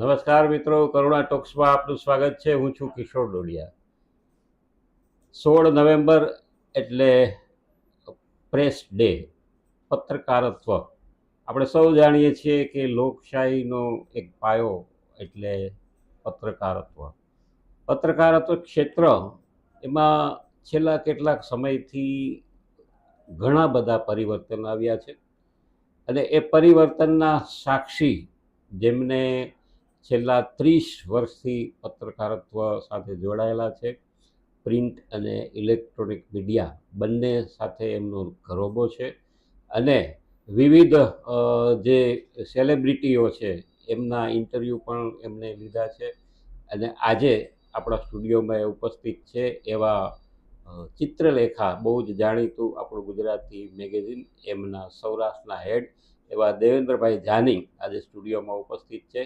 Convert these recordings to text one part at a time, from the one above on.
નમસ્કાર મિત્રો, કરુણા ટોક્સમાં આપનું સ્વાગત છે. હું છું કિશોર ડોડિયા. સોળ નવેમ્બર એટલે પ્રેસ ડે, પત્રકારત્વ. આપણે સૌ જાણીએ છીએ કે લોકશાહીનો એક પાયો એટલે પત્રકારત્વ. પત્રકારત્વ ક્ષેત્ર એમાં છેલ્લા કેટલાક સમયથી ઘણા બધા પરિવર્તન આવ્યા છે. અને એ પરિવર્તનના સાક્ષી જેમને છેલ્લા ત્રીસ વર્ષથી પત્રકારત્વ સાથે જોડાયેલા છે. પ્રિન્ટ અને ઇલેક્ટ્રોનિક મીડિયા બંને સાથે એમનો ઘરોબો છે અને વિવિધ જે સેલિબ્રિટીઓ છે એમના ઇન્ટરવ્યૂ પણ એમને લીધા છે અને આજે આપણા સ્ટુડિયોમાં ઉપસ્થિત છે એવા ચિત્રલેખા, બહુ જ જાણીતું આપણું ગુજરાતી મેગેઝિન એમના સૌરાષ્ટ્રના હેડ એવા દેવેન્દ્રભાઈ જાની આજે સ્ટુડિયોમાં ઉપસ્થિત છે.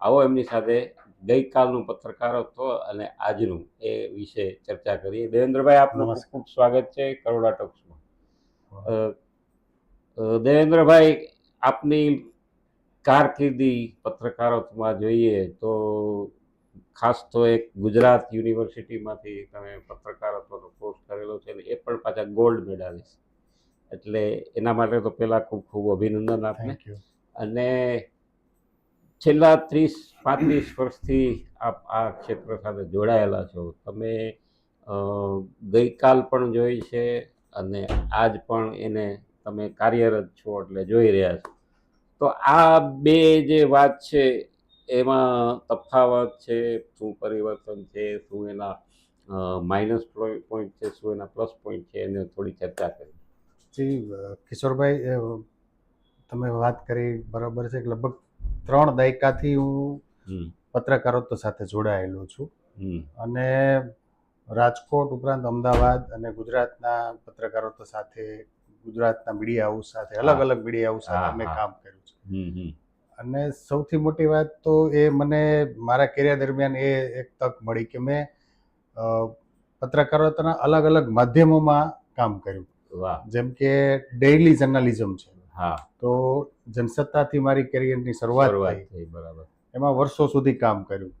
આવો એમની સાથે ગઈકાલનું પત્રકારત્વ અને આજનું એ વિશે ચર્ચા કરીએ. દેવેન્દ્રભાઈ આપનું ખૂબ સ્વાગત છે કરોડા ટોક્સમાં. દેવેન્દ્રભાઈ આપની કારકિર્દી પત્રકારત્વમાં જોઈએ તો ખાસ તો એક ગુજરાત યુનિવર્સિટીમાંથી તમે પત્રકારત્વનો કોર્સ કરેલો છે અને એ પણ પાછા ગોલ્ડ મેડાલિસ્ટ. એટલે એના માટે તો પહેલાં ખૂબ ખૂબ અભિનંદન આપને. અને છેલ્લા ત્રીસ, પાંત્રીસ વર્ષથી આપ આ ક્ષેત્ર સાથે જોડાયેલા છો. તમે ગઈકાલ પણ જોઈ છે અને આજ પણ એને તમે કાર્યરત છો એટલે જોઈ રહ્યા છો. તો આ બે જે વાત છે, એમાં તફાવત છે, શું પરિવર્તન છે, શું એના માઇનસ પોઈન્ટ છે, શું એના પ્લસ પોઈન્ટ છે, એને થોડી ચર્ચા કરી. જી કિશોરભાઈ તમે વાત કરી બરાબર છે લગભગ ત્રણ દાયકાથી હું પત્રકારત્વ સાથે જોડાયેલો છું. અને રાજકોટ ઉપરાંત અમદાવાદ અને ગુજરાતના પત્રકારત્વ સાથે ગુજરાતના મીડિયા હાઉસ સાથે અલગ અલગ મીડિયા હાઉસ સાથે મેં કામ કર્યું છે. અને સૌથી મોટી વાત તો એ મને મારા કેરિયર દરમિયાન એ એક તક મળી કે મેં પત્રકારત્વના અલગ અલગ માધ્યમોમાં કામ કર્યું. જેમ કે ડેઇલી જર્નલિઝમ છે. હા. તો જનસત્તાથી મારી કેરિયરની શરૂઆત થઈ. બરાબર. એમાં વર્ષો સુધી કામ કર્યું.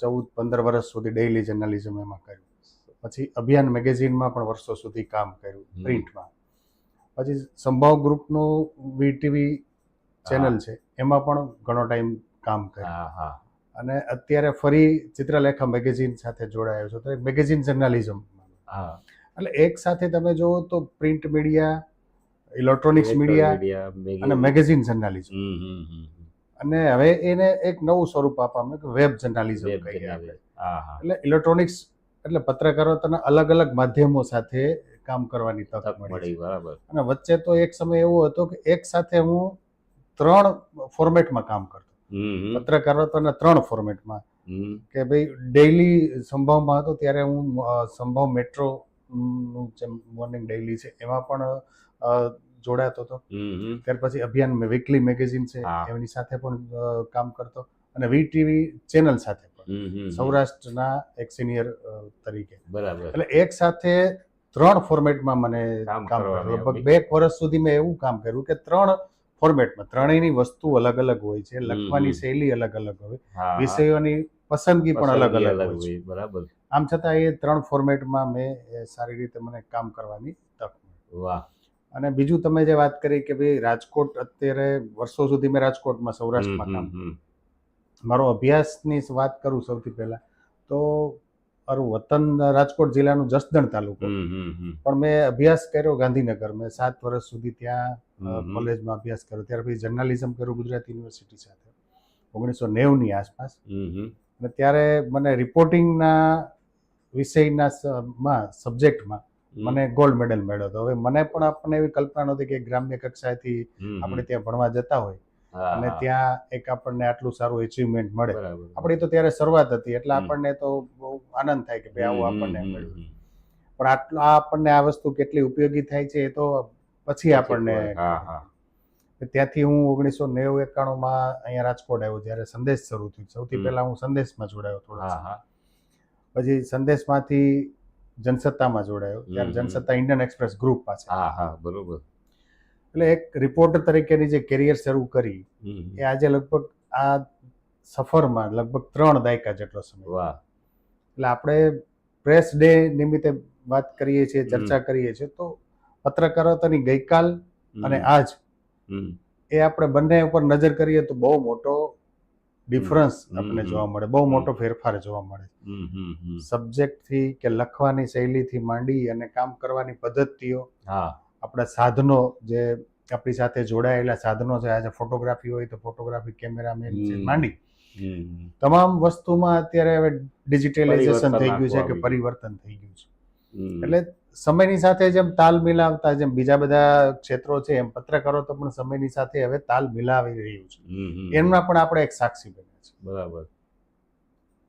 ચૌદ પંદર વર્ષ સુધી ડેઇલી જર્નલિઝમ એમાં કર્યું. પછી અભિયાન મેગેઝિનમાં પણ વર્ષો સુધી કામ કર્યું પ્રિન્ટમાં પછી સંભાવ ગ્રુપનું વીટીવી ચેનલ છે એમાં પણ ઘણો ટાઈમ કામ કર્યું. હા હા. અને અત્યારે ફરી ચિત્રલેખા મેગેઝિન સાથે જોડાયો છો. તો મેગેઝિન જર્નાલિઝમ હા. એટલે એક સાથે તમે જુઓ તો પ્રિન્ટ મીડિયા ઇલેક્ટ્રોનિક્સ મીડિયા અને મેગેઝિન જર્નાલિઝમ અને હવે એને એક નવું સ્વરૂપ આપવામાં કે વેબ જર્નાલિઝમ કહીએ આપણે એટલે ઇલેક્ટ્રોનિક્સ એટલે પત્રકારોના અલગ અલગ માધ્યમો સાથે કામ કરવાની તક મળી બરાબર. અને વચ્ચે તો એક સમય એવો હતો કે એક સાથે હું ત્રણ ફોર્મેટમાં કામ કરતો. પત્રકારો હમ ત્રણ ફોર્મેટમાં કે ભાઈ ડેઈલી સંભવમાં હતો ત્યારે હું સંભાવ મેટ્રો નું જે મોર્નિંગ ડેઈલી છે એમાં પણ જોડાતો હતો. ત્યાર પછી અભિયાન વીકલી મેગેઝિન છે. એમની સાથે પણ કામ કરતો. અને વી ટીવી ચેનલ સાથે પણ. સૌરાષ્ટ્રના એક સિનિયર તરીકે. બરાબર. એટલે એક સાથે ત્રણ ફોર્મેટમાં મને કામ કરવાનું લગભગ બે વર્ષ સુધી મેં એવું કામ કર્યું કે ત્રણ ફોર્મેટમાં ત્રણેયની વસ્તુ અલગ અલગ હોય છે લખવાની શૈલી અલગ અલગ હોય. વિષયોની પસંદગી પણ અલગ અલગ હોય છે. બરાબર. આમ છતાં એ ત્રણ ફોર્મેટમાં મેં સારી રીતે મને કામ કરવાની તક વાહ. અને બીજું તમે જે વાત કરી કે ભાઈ રાજકોટ અત્યારે વર્ષો સુધી મેં રાજકોટમાં સૌરાષ્ટ્રમાં કામ મારો અભ્યાસની વાત કરું સૌથી પહેલા તો મારું વતન રાજકોટ જિલ્લાનું જસદણ તાલુકો. પણ મેં અભ્યાસ કર્યો ગાંધીનગર મેં સાત વર્ષ સુધી ત્યાં. કોલેજમાં અભ્યાસ કર્યો ત્યાર પછી જર્નાલિઝમ કર્યું ગુજરાત યુનિવર્સિટી સાથે ઓગણીસો નેવુંની આસપાસ. અને ત્યારે મને રિપોર્ટિંગના વિષયના સબ્જેક્ટમાં. મને ગોલ્ડ મેડલ મળ્યો હતો. હવે મને પણ આપણને એવી કલ્પના નહોતી કે ગ્રામ્ય કક્ષાએથી. આપણે ત્યાં ભણવા જતા હોય. અને ત્યાં એક આપણને આટલું સારું એચિવમેન્ટ મળે. આપણી તો ત્યારે શરૂઆત હતી. એટલે આપણને તો બહુ આનંદ થાય કે ભાઈ આવું આપણને મળ્યું. પણ આટલું આ આપણને આ વસ્તુ કેટલી ઉપયોગી થાય છે એ તો પછી આપણને હા હા. ત્યાંથી હું ઓગણીસો નેવું એકાણુંમાં અહીંયા રાજકોટ આવ્યો જ્યારે સંદેશ શરૂ થયું. સૌથી પહેલા હું સંદેશમાં જોડાયો થોડો હા પછી સંદેશમાંથી જનસત્તામાં જોડાયો ત્યારે. જનસત્તા ઇન્ડિયન એક્સપ્રેસ ગ્રુપ પાસે. હા હા બરોબર. એટલે એક રિપોર્ટર તરીકેની જે કેરિયર શરૂ કરી. એ આજે લગભગ આ સફરમાં લગભગ ત્રણ દાયકા જેટલો સમય. વાહ. એટલે આપણે પ્રેસ ડે નિમિત્તે વાત કરીએ છીએ ચર્ચા કરીએ છીએ તો પત્રકારતાની ગઈકાલ અને આજ એ આપણે બંને ઉપર નજર કરીએ તો બહુ મોટો ડિફરન્સ આપણને જોવા મળે. બહુ મોટો ફેરફાર જોવા મળે. સબ્જેક્ટથી કે લખવાની શૈલીથી માંડી અને કામ કરવાની પદ્ધતિઓ હા. આપણા સાધનો જે આપણી સાથે જોડાયેલા સાધનો છે. આજે ફોટોગ્રાફી હોય તો ફોટોગ્રાફી કેમેરામેન છે માંડી. તમામ વસ્તુમાં અત્યારે હવે ડિજિટલાઇઝેશન થઈ ગયું છે કે પરિવર્તન થઈ ગયું છે. એટલે સમયની સાથે જેમ તાલ મિલાવતા જેમ બીજા બધા ક્ષેત્રો છે એમ પત્રકારો તો પણ સમયની સાથે હવે તાલ મિલાવી રહ્યું છે. એમના પણ આપણે એક સાક્ષી બન્યા છે. બરાબર.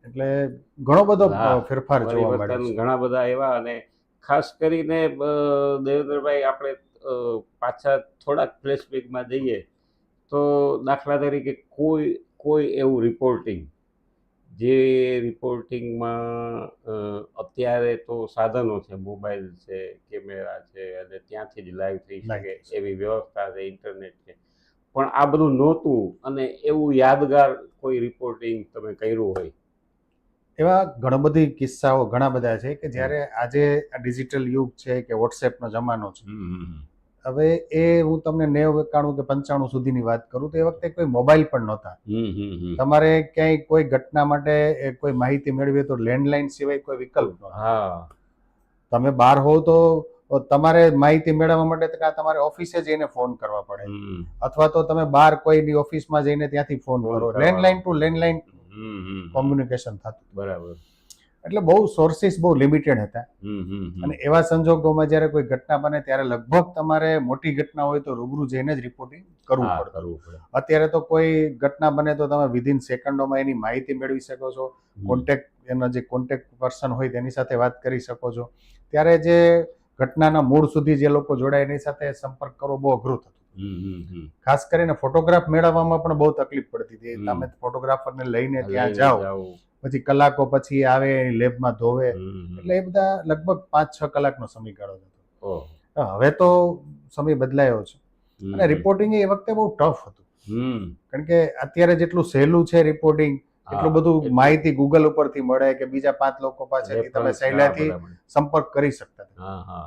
એટલે ઘણો બધો ફેરફાર જોવા મળે છે. ઘણા બધા એવા અને ખાસ કરીને દેવેન્દ્રભાઈ આપણે પાછા થોડાક ફ્લેશબેકમાં જઈએ તો દાખલા તરીકે કોઈ કોઈ એવું રિપોર્ટિંગ જે રિપોર્ટિંગમાં અત્યારે તો સાધનો છે મોબાઈલ છે કેમેરા છે અને ત્યાંથી જ લાઈવ થઈ શકે એવી વ્યવસ્થા છે ઇન્ટરનેટ છે. પણ આ બધું નહોતું અને એવું યાદગાર કોઈ રિપોર્ટિંગ તમે કર્યું હોય? એવા ઘણા બધી કિસ્સાઓ ઘણા બધા છે કે જ્યારે આજે આ ડિજિટલ યુગ છે કે વોટ્સએપનો જમાનો છે હવે એ હું તમને નેવ એકાણું કે પંચાણું સુધીની વાત કરું તો એ વખતે કોઈ મોબાઈલ પણ નહોતા. તમારે ક્યાંય કોઈ ઘટના માટે એ કોઈ માહિતી મેળવી તો લેન્ડલાઇન સિવાય કોઈ વિકલ્પ નહોતો. હા. તમે બહાર હોવ તો તમારે માહિતી મેળવવા માટે તો કાં તમારે ઓફિસે જઈને ફોન કરવા પડે. અથવા તો તમે બહાર કોઈની ઓફિસમાં જઈને ત્યાંથી ફોન કરો. લેન્ડલાઇન ટુ લેન્ડલાઇન કોમ્યુનિકેશન થતું. બરાબર. એટલે બહુ સોર્સિસ બહુ લિમિટેડ હતા. અને એવા સંજોગોમાં જ્યારે કોઈ ઘટના બને ત્યારે લગભગ તમારે મોટી ઘટના હોય તો રૂબરૂ જઈને જ રિપોર્ટિંગ કરવું પડે અત્યારે તો કોઈ ઘટના બને તો તમે વિધિન સેકન્ડોમાં એની માહિતી મેળવી શકો છો. કોન્ટેક્ટ એનો જે કોન્ટેક્ટ પર્સન હોય તેની સાથે વાત કરી શકો છો ત્યારે જે ઘટનાના મૂળ સુધી જે લોકો જોડાય એની સાથે સંપર્ક કરવો બહુ અઘરું થતું. ખાસ કરીને ફોટોગ્રાફ મેળવવામાં પણ બહુ તકલીફ પડતી હતી. તમે ફોટોગ્રાફરને લઈને ત્યાં જાઓ. પછી કલાકો પછી આવે એની લેબમાં ધોવે. એટલે એ બધા લગભગ પાંચ છ કલાકનો સમયગાળો હતો. હવે તો સમય બદલાયો છે. અને રિપોર્ટિંગ એ વખતે બહુ ટફ હતું. કારણ કે અત્યારે જેટલું સહેલું છે રિપોર્ટિંગ એટલું બધું માહિતી ગૂગલ ઉપરથી મળે કે બીજા પાંચ લોકો પાસેથી તમે બરાબર. સંપર્ક કરી શકતા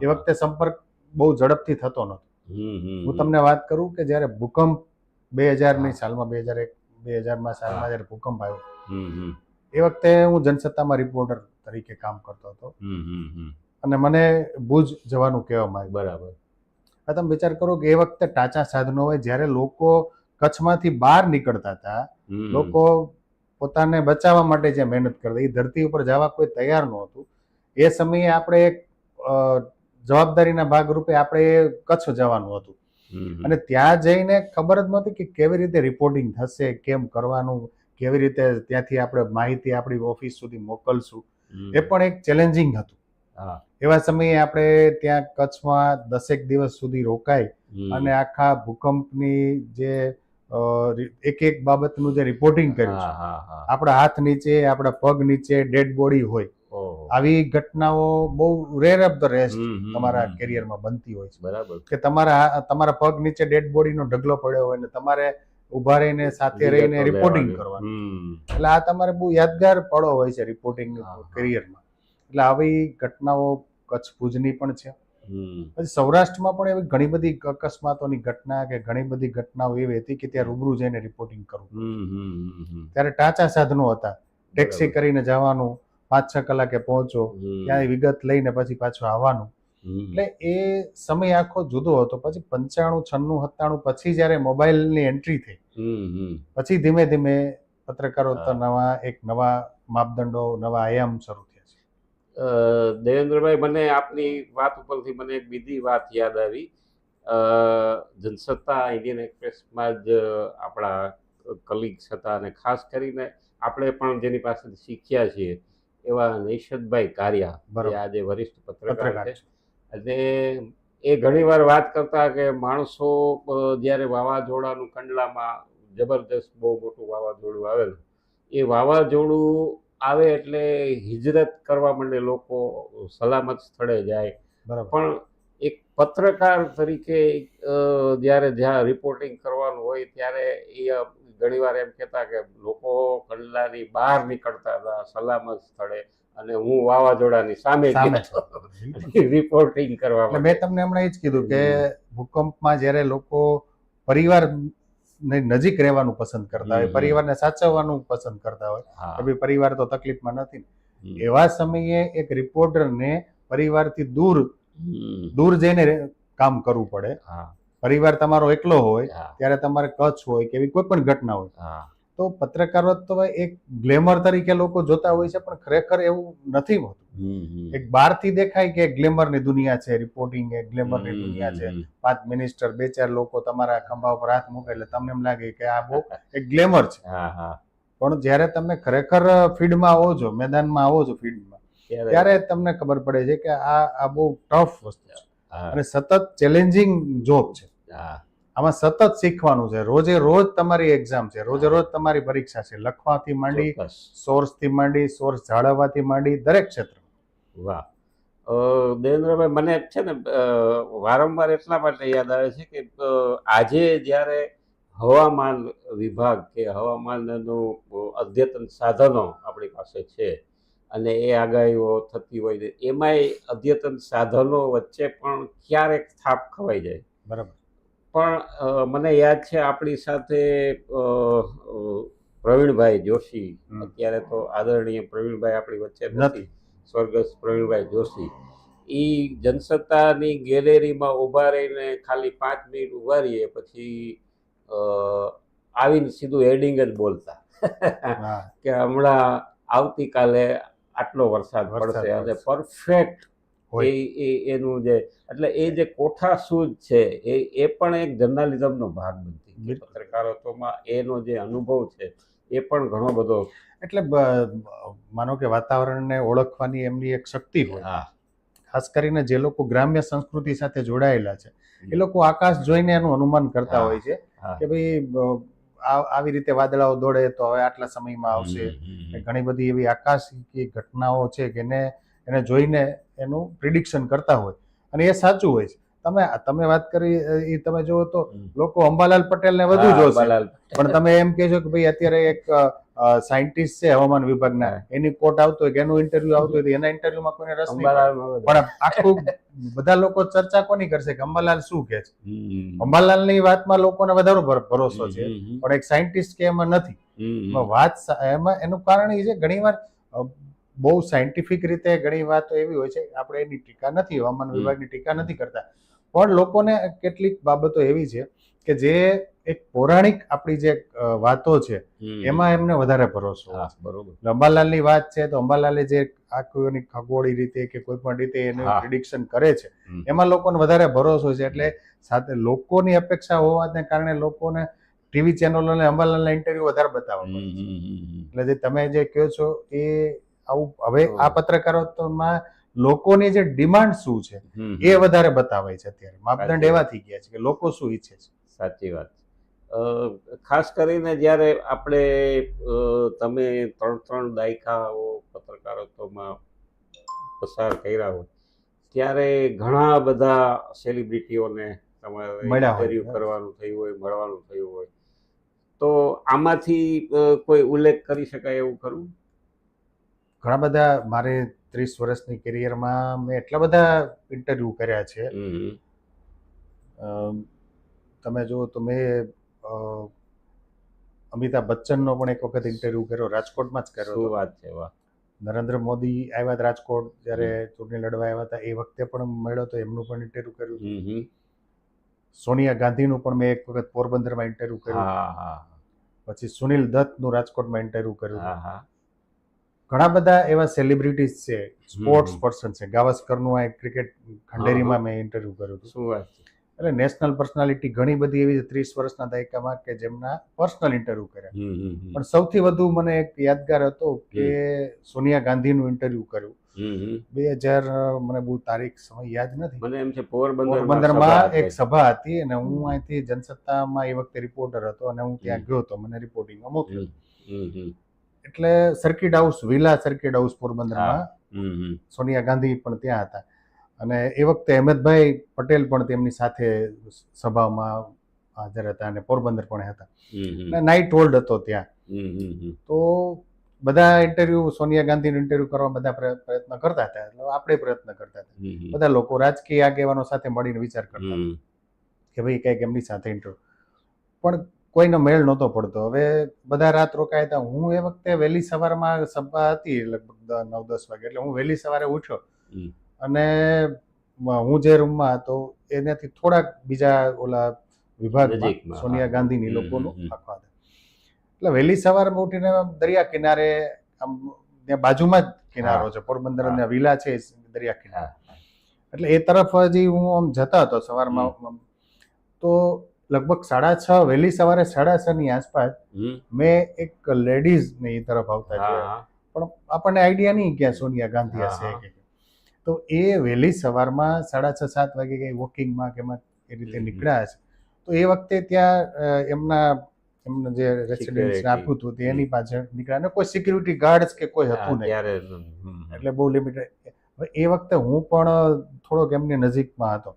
એ વખતે સંપર્ક બહુ ઝડપથી થતો નહોતો. હું તમને વાત કરું કે જ્યારે ભૂકંપ બે હજારની ની સાલમાં બે હજાર એક બે હજારમાં સાલમાં. જ્યારે ભૂકંપ આવ્યો એ વખતે હું જનસત્તામાં રિપોર્ટર તરીકે કામ કરતો હતો. અને મને ભુજ જવાનું કહેવામાં આવ્યું. બરાબર. તમે વિચાર કરો કે એ વખતે ટાચા સાધનો હોય જ્યારે લોકો કચ્છમાંથી બહાર નીકળતા હતા લોકો પોતાને બચાવવા માટે જે મહેનત કરતા એ ધરતી ઉપર જવા કોઈ તૈયાર નહોતું. એ સમયે આપણે એક જવાબદારીના ભાગરૂપે આપણે કચ્છ જવાનું હતું. અને ત્યાં જઈને ખબર જ નહોતી કે કેવી રીતે રિપોર્ટિંગ થશે કેમ કરવાનું કેવી રીતે ત્યાંથી આપણે માહિતી આપણી ઓફિસ સુધી મોકલશું એ પણ એક ચેલેન્જિંગ હતું. એવા સમયે આપણે ત્યાં કચ્છમાં દસેક દિવસ સુધી રોકાઈ અને આખા ભૂકંપની જે એક એક બાબતનું જે રિપોર્ટિંગ કર્યું છે. આપણા હાથ નીચે આપણા પગ નીચે ડેડ બોડી હોય. આવી ઘટનાઓ બહુ રેર ઓફ ધ રેસ્ટ તમારા. કેરિયરમાં બનતી હોય છે. બરાબર. કે તમારા તમારા પગ નીચે ડેડ બોડીનો ઢગલો પડ્યો હોય ને તમારે ઊભા રહીને સાથે રહીને રિપોર્ટિંગ કરવાનું. એટલે આ તમારે બહુ યાદગાર પળો હોય છે રિપોર્ટિંગ હા. એટલે આવી ઘટનાઓ કચ્છ ભુજની પણ છે. પછી સૌરાષ્ટ્રમાં પણ એવી ઘણી બધી અકસ્માતોની ઘટના કે ઘણી બધી ઘટનાઓ એવી હતી કે ત્યાં રૂબરૂ જઈને રિપોર્ટિંગ કરવું. ત્યારે ટાંચા સાધનો હતા. ટેક્સી કરીને જવાનું પાંચ છ કલાકે પહોંચો ત્યાં વિગત લઈને પછી પાછું આવવાનું. એટલે એ સમય આખો જુદો હતો પછી પંચાણું છન્નું સત્તાણું પછી જ્યારે મોબાઈલની એન્ટ્રી થઈ. પછી ધીમે ધીમે પત્રકારો હા. નવા એક નવા માપદંડો નવા આયામ શરૂ થયા છે દેવેન્દ્રભાઈ મને આપની વાત ઉપરથી મને એક બીજી વાત યાદ આવી જનસત્તા ઇન્ડિયન એક્સપ્રેસમાં જ આપણા કલીગ્સ હતા અને ખાસ કરીને આપણે પણ જેની પાસેથી શીખ્યા છીએ એવા નૈષદભાઈ કારિયા. આજે વરિષ્ઠ પત્રકાર છે અને એ ઘણીવાર વાત કરતા કે માણસો જ્યારે વાવાઝોડાનું કંડલામાં જબરદસ્ત બહુ મોટું વાવાઝોડું આવેલું એ વાવાઝોડું આવે એટલે હિજરત કરવા માંડે લોકો સલામત સ્થળે જાય. બરાબર. પણ એક પત્રકાર તરીકે જ્યારે જ્યાં રિપોર્ટિંગ કરવાનું હોય ત્યારે એ ઘણીવાર એમ કહેતા કે લોકો કંડલાની બહાર નીકળતા હતા સલામત સ્થળે. અને હું વાવાઝોડાની સામે રિપોર્ટિંગ કરવા મેં તમને હમણાં એ જ કીધું કે ભૂકંપમાં જ્યારે લોકો પરિવાર નજીક રહેવાનું પસંદ કરતા હોય. પરિવારને સાચવવાનું પસંદ કરતા હોય હા. બી પરિવાર તો તકલીફમાં નથી. એવા સમયે એક રિપોર્ટરને પરિવારથી દૂર. દૂર જઈને કામ કરવું પડે. પરિવાર તમારો એકલો હોય ત્યારે તમારે કચ્છ હોય કે એવી કોઈ પણ ઘટના હોય તો પત્રકારત્વ એક ગ્લેમર તરીકે લોકો જોતા હોય છે પણ ખરેખર એવું નથી હોતું. એક બહારથી દેખાય કે ગ્લેમરની દુનિયા છે રિપોર્ટિંગ એક ગ્લેમરની. દુનિયા છે. પાંચ મિનિસ્ટર બે ચાર લોકો તમારા ખંભા ઉપર હાથ મૂકે એટલે તમને એમ લાગે કે આ બહુ એક ગ્લેમર છે. હા હા. પણ જ્યારે તમે ખરેખર ફીલ્ડમાં આવો છો મેદાનમાં આવો છો ફીલ્ડમાં ત્યારે તમને ખબર પડે છે કે આ આ બહુ ટફ વસ્તુ છે. અને સતત ચેલેન્જિંગ જોબ છે. હા. આમાં સતત શીખવાનું છે. રોજે રોજ તમારી એક્ઝામ છે. રોજે રોજ તમારી પરીક્ષા છે. લખવાથી માંડી. સોર્સથી માંડી સોર્સ જાળવવાથી માંડી દરેક ક્ષેત્ર. વાહ. દેવેન્દ્રભાઈ મને છે ને વારંવાર એટલા માટે યાદ આવે છે કે આજે જ્યારે હવામાન વિભાગ કે હવામાનનું અદ્યતન સાધનો આપણી પાસે છે અને એ આગાહીઓ થતી હોય છે એમાંય અદ્યતન સાધનો વચ્ચે પણ ક્યારેક થાપ ખવાઈ જાય. બરાબર. પણ મને યાદ છે આપણી સાથે પ્રવીણભાઈ જોશી. અત્યારે તો આદરણીય પ્રવીણભાઈ આપણી વચ્ચે નથી. સ્વર્ગસ્થ પ્રવીણભાઈ જોશી. એ જનસત્તાની ગેલેરીમાં ઊભા રહીને ખાલી પાંચ મિનિટ ઊભા રહીએ પછી આવીને સીધું હેડિંગ જ બોલતા. કે હમણાં આવતીકાલે આટલો વરસાદ પડશે. અને પરફેક્ટ. એ એ એનું જે એટલે એ જે કોઠા સૂજ છે એ એ પણ એક જર્નાલિઝમનો ભાગ બનતી ગઈ. પત્રકારત્વમાં. એનો જે અનુભવ છે એ પણ ઘણો બધો એટલે માનો કે વાતાવરણને ઓળખવાની એમની એક શક્તિ હોય. હા. ખાસ કરીને જે લોકો ગ્રામ્ય સંસ્કૃતિ સાથે જોડાયેલા છે એ લોકો આકાશ જોઈને એનું અનુમાન કરતા હોય છે કે ભાઈ આ- આવી રીતે વાદળાઓ દોડે તો હવે આટલા સમયમાં આવશે. ઘણી બધી એવી આકાશી ઘટનાઓ છે કે એને એને જોઈને એનું પ્રિડિક્શન કરતા હોય. અને એ સાચું હોય છે. તમે તમે વાત કરી એ તમે જુઓ તો લોકો અંબાલાલ પટેલને વધુ જો જોશે પણ તમે એમ કહેશો કે ભાઈ અત્યારે એક સાયન્ટિસ્ટ છે હવામાન વિભાગના. એની કોટ આવતો હોય કે એનું ઇન્ટરવ્યુ આવતું હોય એના ઇન્ટરવ્યુમાં કોઈને રસ નહીં. પણ આખું બધા લોકો ચર્ચા કોની કરશે કે અંબાલાલ શું કે છે? અંબાલાલની વાતમાં લોકોને વધારે ભર- ભરોસો છે. પણ એક સાયન્ટિસ્ટ કે એમાં નથી. વાત એમાં એનું કારણ એ છે ઘણીવાર બહુ સાયન્ટિફિક રીતે ઘણી વાતો એવી હોય છે આપણે એની ટીકા નથી હવામાન. વિભાગની ટીકા નથી કરતા પણ લોકોને કેટલીક બાબતો એવી છે કે જે એક પૌરાણિક આપણી જે વાતો છે એમાં એમને વધારે ભરોસો બરોબર. અંબાલાલની વાત છે તો અંબાલાલે જે આંખોની ખગોળી રીતે કે કોઈ પણ રીતે એનું. પ્રિડિક્શન કરે છે એમાં લોકોને વધારે ભરોસો છે એટલે સાથે લોકોની અપેક્ષા હોવાને કારણે લોકોને ટીવી ચેનલોને અંબાલાલના ઇન્ટરવ્યુ વધારે બતાવવા પડે. એટલે જે તમે જે કહો છો એ આવું હવે આ પત્રકારત્વમાં લોકોની જે ડિમાન્ડ શું છે એ વધારે બતાવે છે અત્યારે. માપદંડ એવા થઈ ગયા છે કે લોકો શું ઈચ્છે છે? સાચી વાત. ખાસ કરીને જ્યારે આપણે તમે ત્રણ ત્રણ દાયકાઓ પત્રકારત્વમાં પસાર કર્યા હોય ત્યારે ઘણા બધા સેલિબ્રિટીઓને તમારે. ઇન્ટરવ્યુ કરવાનું થયું હોય મળવાનું થયું હોય. તો આમાંથી કોઈ ઉલ્લેખ કરી શકાય એવું ખરું? ઘણા બધા મારે ત્રીસ વર્ષની કેરિયરમાં મેં એટલા બધા ઇન્ટરવ્યુ કર્યા છે. તમે જુઓ તો મેં અમિતાભ બચ્ચનનો પણ એક વખત ઇન્ટરવ્યુ કર્યો રાજકોટમાં જ કર્યો વાત છે વાહ. નરેન્દ્ર મોદી આવ્યા રાજકોટ જ્યારે ચૂંટણી લડવા આવ્યા હતા એ વખતે પણ મળ્યો તો એમનું પણ ઇન્ટરવ્યુ કર્યું. સોનિયા ગાંધીનું પણ મેં એક વખત પોરબંદરમાં ઇન્ટરવ્યુ કર્યું. હા હા. પછી સુનિલ દત્તનું રાજકોટમાં ઇન્ટરવ્યુ કર્યું. હા હા. ઘણા બધા એવા સેલિબ્રિટીઝ છે સ્પોર્ટ્સ પર્સન છે. ગાવસ્કરનું આ ક્રિકેટ ખંડેરીમાં મેં ઇન્ટરવ્યુ કર્યું હતું. શું વાત છે? એટલે નેશનલ પર્સનાલિટી ઘણી બધી એવી ત્રીસ વર્ષના દાયકામાં કે જેમના પર્સનલ ઇન્ટરવ્યુ કર્યા. પણ સૌથી વધુ મને એક યાદગાર હતો કે સોનિયા ગાંધીનું ઇન્ટરવ્યુ કર્યું. બે હજાર મને બહુ તારીખ સમય યાદ નથી. મને એમ છે પોરબંદર પોરબંદરમાં એક સભા હતી અને હું અહીંથી જનસત્તામાં એ વખતે રિપોર્ટર હતો અને હું ત્યાં ગયો હતો મને રિપોર્ટિંગ મોકલ્યું એટલે circuit house villa circuit house પોરબંદરમાં સોનિયા ગાંધી પણ ત્યાં હતા. અને એ વખતે અહેમદભાઈ પટેલ પણ તેમની સાથે સભામાં હાજર હતા અને પોરબંદર પણ હતા. નાઇટ હોલ્ડ હતો ત્યાં. તો બધા ઇન્ટરવ્યુ સોનિયા ગાંધીનું ઇન્ટરવ્યુ કરવા બધા પ્રયત્ન કરતા હતા. એટલે આપણે પ્રયત્ન કરતા હતા. બધા લોકો રાજકીય આગેવાનો સાથે મળીને વિચાર કરતા કે ભાઈ કંઈક એમની સાથે ઇન્ટરવ્યુ પણ કોઈનો મેળ નહોતો પડતો. હવે બધા રાત રોકાયા હતા. હું એ વખતે વહેલી સવારમાં સભા હતી લગભગ નવ દસ વાગે એટલે હું વહેલી સવારે ઉઠ્યો. અને હું જે રૂમમાં હતો એનાથી થોડાક બીજા ઓલા વિભાગમાં સોનિયા ગાંધીની લોકોનું. હતા. એટલે વહેલી સવારમાં ઉઠીને દરિયા કિનારે આમ ત્યાં બાજુમાં જ કિનારો છે. પોરબંદર. અને વિલા છે દરિયા કિનારે. એટલે એ તરફ હજી હું આમ જતા હતો સવારમાં. તો લગભગ સાડા છ વહેલી સવારે સાડા છ ની આસપાસ મેં એક લેડીઝ ને એ તરફ આવતા જોયા. પણ આપણને આઈડિયા નહીં કે સોનિયા ગાંધી હશે કે તો એ વહેલી સવારમાં સાડા છ સાત વાગે કઈ વોકિંગમાં કે એમાં એ રીતે નીકળ્યા છે તો એ વખતે ત્યાં એમના એમને જે રેસિડેન્સ રાખ્યું આપ્યું હતું એની પાછળ નીકળ્યા. અને કોઈ સિક્યુરિટી ગાર્ડ્સ કે કોઈ હતું નહીં. એટલે બહુ લિમિટેડ એ વખતે હું પણ થોડોક એમની નજીકમાં હતો.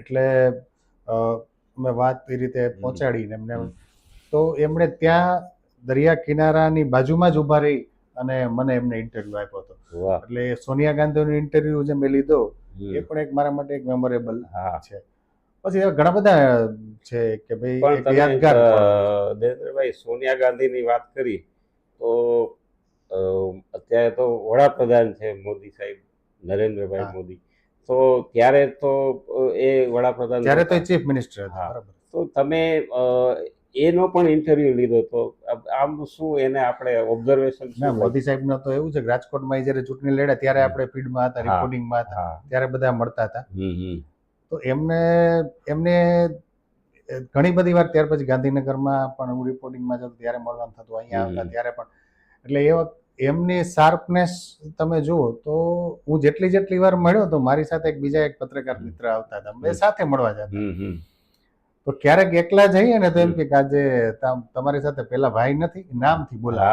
એટલે અમે વાત એ રીતે પહોંચાડીને એમને. તો એમણે ત્યાં દરિયા કિનારાની બાજુમાં જ ઊભા રહી અને મને એમને ઇન્ટરવ્યુ આપ્યો હતો. એટલે સોનિયા ગાંધીનો ઇન્ટરવ્યુ જે મેં લીધો એ પણ એક મારા માટે એક મેમોરેબલ હા. છે. પછી એવા ઘણા બધા છે કે ભાઈ એક યાદગાર દેવેન્દ્રભાઈ સોનિયા ગાંધીની વાત કરી તો અત્યારે તો વડાપ્રધાન છે મોદી સાહેબ નરેન્દ્રભાઈ મોદી. તો ત્યારે તો એ વડાપ્રધાન ત્યારે તો. ચીફ મિનિસ્ટર હતા. બરાબર. તો તમે એનો પણ ઇન્ટરવ્યુ લીધો તો આમ- શું એને આપણે ઓબ્ઝર્વેશન ના મોદી સાહેબનો તો એવું છે કે રાજકોટમાં જ્યારે ચૂંટણી લડ્યા ત્યારે આપણે ફીડમાં હતા. રિપોર્ટિંગમાં હતા. ત્યારે બધા મળતા હતા. તો એમને એમને ઘણી બધી વાર ત્યાર પછી ગાંધીનગરમાં પણ હું રિપોર્ટિંગમાં જતો ત્યારે મળવાનું થતું અહીંયા આવતા ત્યારે પણ. એટલે એ વખત એમની શાર્પનેસ તમે જુઓ તો હું જેટલી જેટલી વાર મળ્યો તો મારી સાથે એક બીજા એક પત્રકાર મિત્ર આવતા હતા. બે સાથે મળવા જતા તો ક્યારેક એકલા જઈએ ને તો એમ કે આજે તમારી સાથે પેલા ભાઈ નથી નામથી બોલા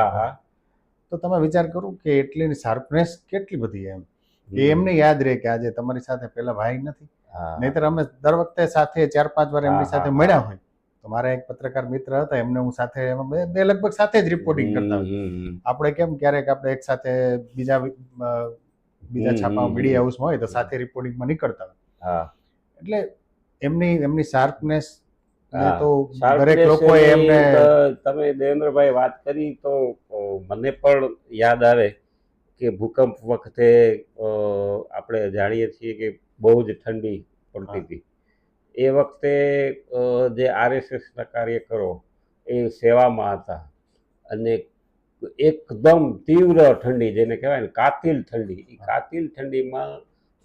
તો તમે વિચાર કરો કે એટલી શાર્પનેસ કેટલી બધી એમ. કે એમને યાદ રહે કે આજે તમારી સાથે પેલા ભાઈ નથી. નહીતર અમે દર વખતે સાથે ચાર પાંચ વાર એમની સાથે મળ્યા હોય. તો મારા એક પત્રકાર મિત્ર હતા એમને હું સાથે બે લગભગ સાથે જ રિપોર્ટિંગ કરતા. આપણે કેમ ક્યારેક આપણે એક સાથે બીજા બીજા છાપા મીડિયા હાઉસમાં હોય તો સાથે રિપોર્ટિંગમાં નીકળતા એટલે એમની એમની શાર્પનેસ. તો દરેક લોકોએ એમને તમે દેવેન્દ્રભાઈ વાત કરી તો મને પણ યાદ આવે કે ભૂકંપ વખતે આપણે જાણીએ છીએ કે બહુ જ ઠંડી પડતી. હતી એ વખતે જે આરએસએસના કાર્યકરો એ સેવામાં હતા અને એકદમ તીવ્ર ઠંડી જેને કહેવાય ને કાતિલ ઠંડી. એ કાતિલ ઠંડીમાં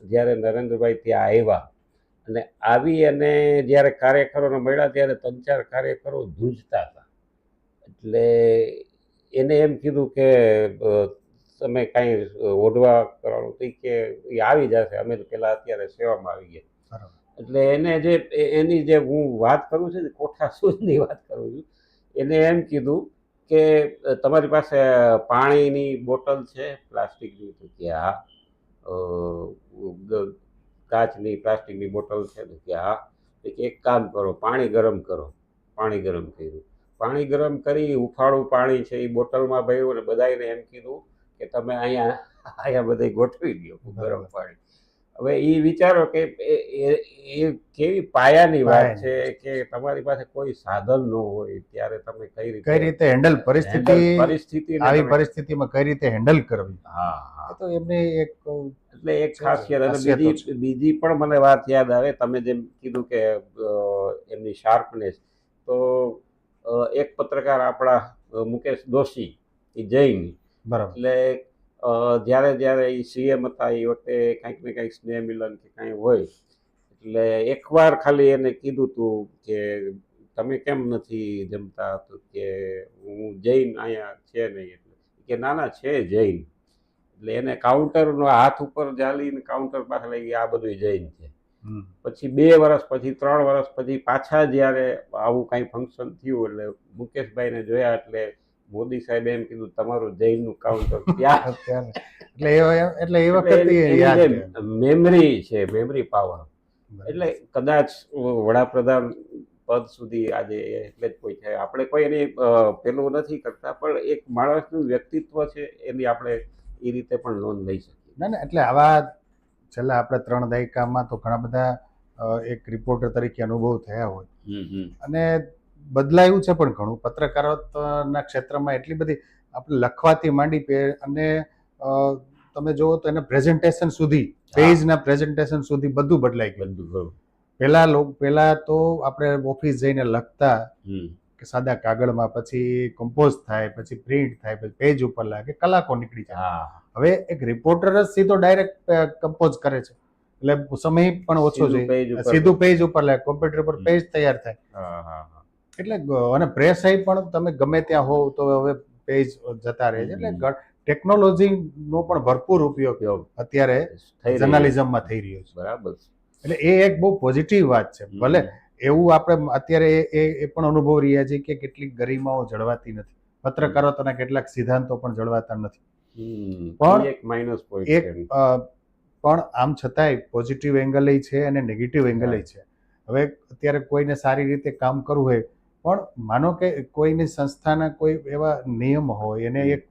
જ્યારે નરેન્દ્રભાઈ ત્યાં આવ્યા અને આવી અને જ્યારે કાર્યકરોને મળ્યા ત્યારે ત્રણ ચાર કાર્યકરો ધ્રુજતા હતા. એટલે એને એમ કીધું કે તમે કાંઈ ઓઢવા કરવાનું તો કે એ આવી જશે અમે પેલા અત્યારે સેવામાં આવી ગયા બરાબર. એટલે એને જે એની જે હું વાત કરું છું ને, કોઠા સુધની વાત કરું છું, એને એમ કીધું કે તમારી પાસે પાણીની બોટલ છે પ્લાસ્ટિકની તો કે હા કાચની પ્લાસ્ટિકની બોટલ છે, તો કે હા એક કામ કરો, પાણી ગરમ કરો, પાણી ગરમ કર્યું. પાણી ગરમ કરી, ઉફાળું પાણી છે, એ બોટલમાં ભર્યું અને બધાને એમ કીધું કે તમે અહીંયા અહીંયા બધે ગોઠવી દો ગરમ પાણી. હવે એ વિચારો કે એ- કેવી પાયાની વાત છે કે તમારી પાસે કોઈ સાધન ન હોય ત્યારે તમે કઈ રીતે કઈ રીતે હેન્ડલ પરિસ્થિતિ પરિસ્થિતિ આવી પરિસ્થિતિમાં કઈ રીતે હેન્ડલ કરવી? હા તો એમને એક એટલે એક ખાસિયત. અને બીજી બીજી પણ મને વાત યાદ આવે તમે જેમ કીધું કે એમની શાર્પનેસ તો એક પત્રકાર આપણા મુકેશ દોશી એ જૈન. બરાબર. એટલે જ્યારે જ્યારે એ સીએમ હતા એ વખતે કાંઈક ને કાંઈક સ્નેહ મિલન કે કાંઈ હોય એટલે એકવાર ખાલી એને કીધું તું કે તમે કેમ નથી જમતા? તો કે હું જૈન અહીંયા છે નહીં એટલે. કે ના ના છે જૈન એટલે એને કાઉન્ટરનો હાથ ઉપર જાલીને કાઉન્ટર પાસે લઈ ગયા આ બધું જૈન છે. પછી બે વર્ષ પછી ત્રણ વર્ષ પછી પાછા જ્યારે આવું કાંઈ ફંક્શન થયું એટલે મુકેશભાઈને જોયા એટલે મોદી સાહેબે એમ કીધું તમારું જૈનનું કાઉન્ટર ત્યાં એટલે એટલે એ વખત. મેમરી છે. મેમરી પાવર એટલે કદાચ વડાપ્રધાન પદ સુધી આજે એટલે જ પહોંચ્યા આપણે કોઈ એની પેલું નથી કરતા પણ એક માણસનું વ્યક્તિત્વ છે એની આપણે એ રીતે પણ નોંધ લઈ શકીએ. ના ના એટલે આવા છેલ્લા આપણે ત્રણ દાયકામાં તો ઘણા બધા એક રિપોર્ટર તરીકે અનુભવ થયા હોય. અને બદલાયું છે પણ ઘણું. પત્રકારત્વના ક્ષેત્રમાં એટલી બધી આપણે લખવાથી માંડી પે અને તમે જુઓ તો એના પ્રેઝન્ટેશન સુધી પેજના પ્રેઝન્ટેશન સુધી બધું બદલાઈ ગયું. બધું પહેલા લોકો પહેલા તો આપણે ઓફિસ જઈને લખતા કે સાદા કાગળમાં પછી કમ્પોઝ થાય પછી પ્રિન્ટ થાય પછી પેજ ઉપર લાગે કલાકો નીકળી જાય. હા. હવે એક રિપોર્ટર જ સીધો ડાયરેક્ટ કમ્પોઝ કરે છે. એટલે સમય પણ ઓછો ઉપર. સીધું પેજ ઉપર લાગે. કોમ્પ્યુટર પર પેજ તૈયાર થાય. એટલે અને પ્રેસ આઈ પણ તમે ગમે ત્યાં હોવ તો હવે પેજ જતા રહે છે. એટલે ટેકનોલોજીનો પણ ભરપૂર ઉપયોગ અત્યારે. જર્નાલિઝમમાં થઈ રહ્યો છે. બરાબર એટલે એ એક બહુ પોઝિટિવ વાત છે. ભલે એવું આપણે અત્યારે એ- એ પણ અનુભવ રહ્યા છીએ કે કેટલીક ગરિમાઓ જળવાતી નથી. પત્રકારત્વના કેટલાક સિદ્ધાંતો પણ જળવાતા નથી. પણ એક માઇનસ પોઈન્ટ એક પણ આમ છતાંય પોઝિટિવ એંગલ છે અને નેગેટિવ એંગલ છે. હવે અત્યારે કોઈને સારી રીતે કામ કરવું હોય પણ માનો કે કોઈની સંસ્થાના કોઈ એવા નિયમ હોય એને એક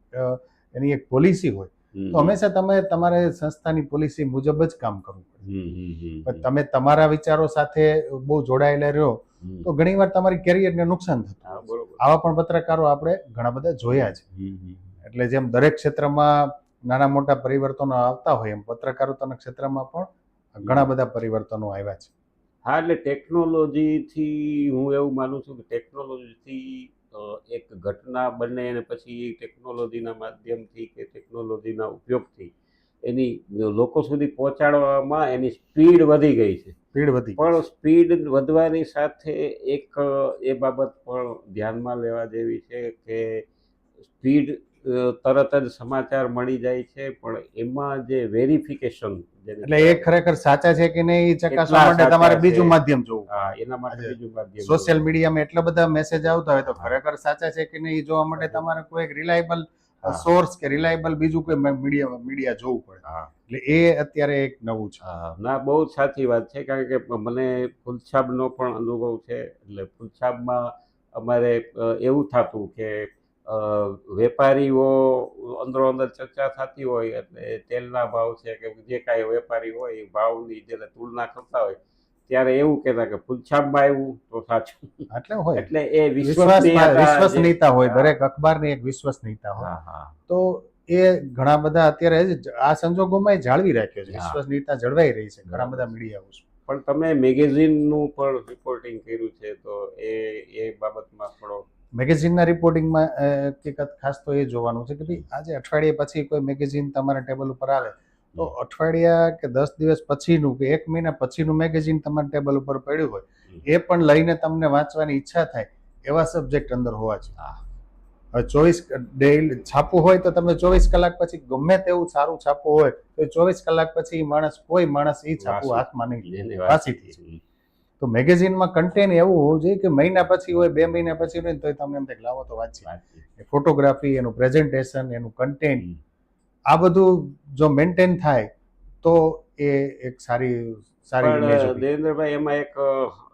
એની એક પોલિસી હોય તો હંમેશા તમે તમારે સંસ્થાની પોલિસી મુજબ જ કામ કરવું પડે. પણ તમે તમારા વિચારો સાથે બહુ જોડાયેલા રહ્યો તો ઘણીવાર તમારી કેરિયરને નુકસાન થતું આવા પણ પત્રકારો આપણે ઘણા બધા જોયા છે. એટલે જેમ દરેક ક્ષેત્રમાં નાના મોટા પરિવર્તનો આવતા હોય એમ પત્રકારત્વના ક્ષેત્રમાં પણ ઘણા બધા પરિવર્તનો આવ્યા છે. હા એટલે ટેકનોલોજીથી હું એવું માનું છું કે ટેકનોલોજીથી એક ઘટના બને અને પછી ટેકનોલોજીના માધ્યમથી કે ટેકનોલોજીના ઉપયોગથી એની લોકો સુધી પહોંચાડવામાં એની સ્પીડ વધી ગઈ છે. સ્પીડ વધી પણ સ્પીડ વધવાની સાથે એક એ બાબત પણ ધ્યાનમાં લેવા જેવી છે કે સ્પીડ તરત જ સમાચાર મળી જાય છે પણ એમાં જે વેરિફિકેશન એટલે એ ખરેખર સાચા છે કે નહીં એ ચકાસવા માટે તમારે બીજું માધ્યમ જોવું. હા એના માટે બીજું માધ્યમ સોશિયલ મીડિયામાં એટલા બધા મેસેજ આવતા હોય તો ખરેખર સાચા છે કે નહીં એ જોવા માટે તમારે કોઈ એક રિલાયબલ સોર્સ કે રિલાયબલ બીજું કોઈ મીડિયા મીડિયા જોવું પડે. એટલે એ અત્યારે એક નવું છે. ના બહુ સાચી વાત છે કારણ કે મને ફૂલછાબનો પણ અનુભવ છે એટલે ફૂલછાબમાં અમારે એવું થતું કે વેપારીઓ અંદરો અંદર ચર્ચા થતી હોય એટલે તેલના ભાવ છે કે જે કાંઈ વેપારી હોય એ ભાવની જ્યારે તુલના કરતા હોય ત્યારે એવું કહેતા કે ફૂલછાપમાં આવ્યું તો સાચું. એટલે હોય. એટલે એ વિશ્વાસ વિશ્વસનીયતા હોય. દરેક અખબારની એક વિશ્વસનીયતા હોય. તો એ ઘણા બધા અત્યારે આ સંજોગોમાં જાળવી રાખ્યો છે. વિશ્વસનીયતા જળવાઈ રહી છે ઘણા બધા મીડિયા પણ તમે મેગેઝિનનું પણ રિપોર્ટિંગ કર્યું છે તો એ એ બાબતમાં થોડો મેગેઝિનના રિપોર્ટિંગમાં હકીકત ખાસ તો એ જોવાનું છે કે ભાઈ આજે અઠવાડિયા પછી કોઈ મેગેઝિન તમારા ટેબલ ઉપર આવે તો અઠવાડિયા કે દસ દિવસ પછીનું કે એક મહિના પછીનું મેગેઝિન તમારા ટેબલ ઉપર પડ્યું હોય એ પણ લઈને તમને વાંચવાની ઈચ્છા થાય એવા સબ્જેક્ટ અંદર હોવા જોઈએ. હવે ચોવીસ ડેઈલી છાપવું હોય તો તમે ચોવીસ કલાક પછી ગમે તેવું સારું છાપવું હોય તો ચોવીસ કલાક પછી માણસ કોઈ માણસ એ છાપવું હાથમાં નહીં લે. તો મેગેઝિનમાં કન્ટેન્ટ એવું હોવું જોઈએ કે મહિના પછી હોય બે મહિના પછી હોય ને તો તમને એમ થાય લાવો તો વાંચી. ફોટોગ્રાફી એનું પ્રેઝન્ટેશન એનું કન્ટેન્ટ આ બધું જો મેન્ટેન થાય તો એ એક સારી સારી દેવેન્દ્રભાઈ એમાં એક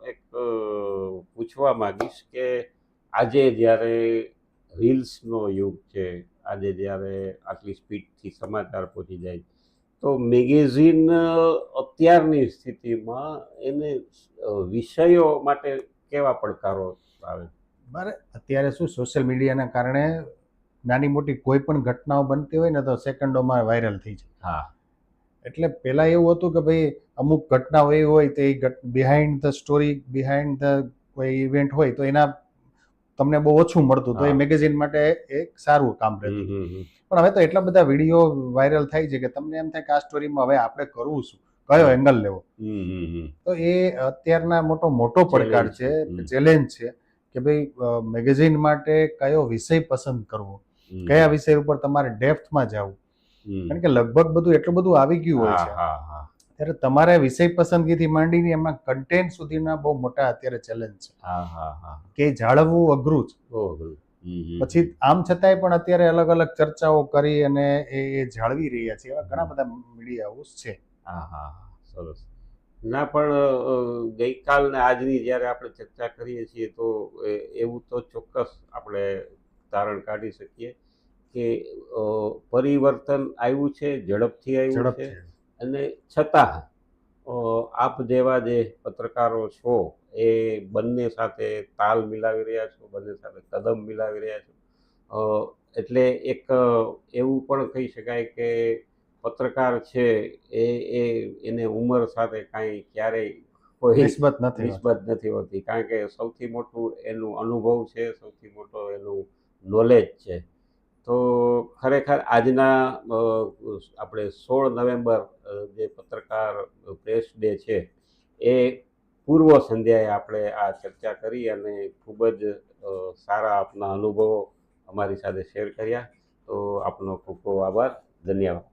એક પૂછવા માંગીશ કે આજે જ્યારે રીલ્સનો યુગ છે આજે જ્યારે આટલી સ્પીડથી સમાચાર પહોંચી જાય તો મેગેઝિન અત્યારની સ્થિતિમાં એને વિષયો માટે કેવા પડકારો આવે? બરાબર અત્યારે શું સોશિયલ મીડિયાના કારણે નાની મોટી કોઈ પણ ઘટનાઓ બનતી હોય ને તો સેકન્ડોમાં વાયરલ થઈ જાય. હા. એટલે પહેલાં એવું હતું કે ભાઈ અમુક ઘટનાઓ એવી હોય તો એ behind the story behind the કોઈ ઇવેન્ટ હોય તો એના તમને બહુ ઓછું મળતું તો એ મેગેઝિન માટે એક સારું કામ રહેતું. પણ હવે તો એટલા બધા વીડિયો વાયરલ થાય છે કે તમને એમ થાય કે આ સ્ટોરીમાં હવે આપણે કરવું શું? કયો એંગલ લેવો. તો એ અત્યારના મોટો મોટો પડકાર છે. ચેલેન્જ છે કે ભાઈ મેગેઝિન માટે કયો વિષય પસંદ કરવો? કયા વિષય ઉપર તમારે ડેપ્થમાં જવું. કારણ કે લગભગ બધું એટલું બધું આવી ગયું હોય છે. ત્યારે તમારે વિષય પસંદગીથી માંડીને એમાં કન્ટેન્ટ સુધીના બહુ મોટા અત્યારે ચેલેન્જ છે. હા હા હા. કે જાળવવું અઘરું છે. પછી આમ છતાંય પણ અત્યારે અલગ અલગ ચર્ચાઓ કરી અને એ જાળવી રહ્યા છે એવા ઘણા બધા મીડિયા હાઉસ છે. હા હા સરસ. ના પણ ગઈકાલ ને આજની જ્યારે આપણે ચર્ચા કરીએ છીએ તો એવું તો ચોક્કસ આપણે તારણ કાઢી શકીએ કે પરિવર્તન આવ્યું છે. ઝડપથી આવ્યું છે. અને છતાં આપ જેવા જે પત્રકારો છો એ બંને સાથે તાલ મિલાવી રહ્યા છો બંને સાથે કદમ મિલાવી રહ્યા છો. એટલે એક એવું પણ કહી શકાય કે પત્રકાર છે એ એ એને ઉંમર સાથે કાંઈ ક્યારેય કોઈ નિસ્બત નથી. નિસ્બત નથી હોતી. કારણ કે સૌથી મોટું એનું અનુભવ છે સૌથી મોટો એનું નોલેજ છે. તો ખરેખર આજના આપણે સોળ નવેમ્બર જે પત્રકાર પ્રેસ ડે છે, એ પૂર્વ સંધ્યાએ આપણે આ ચર્ચા કરી અને ખૂબ જ સારા આપના અનુભવો અમારી સાથે શેર કર્યા. તો આપનો ખૂબ ખૂબ આભાર. ધન્યવાદ.